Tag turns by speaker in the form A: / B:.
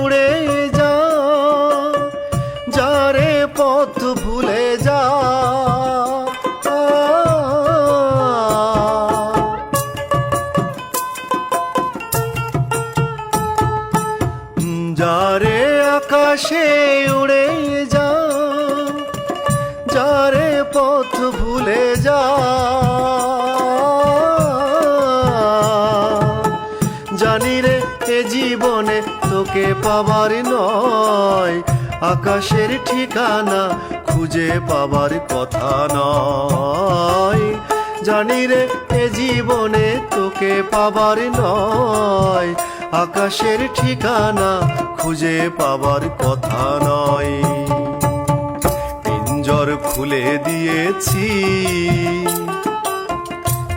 A: উড়ে যা, যারে পথ ভুলে যা। যারে আকাশে উড়ে যা, যারে পথ ভুলে যা। জানি রে এ জীবনে তোকে পাবার নয়, আকাশের ঠিকানা খুঁজে পাবার কথা নয়। জানি রে, এ জীবনে তোকে পাবার নয়, আকাশের ঠিকানা খুঁজে পাবার কথা নয়। পিঞ্জর খুলে দিয়েছি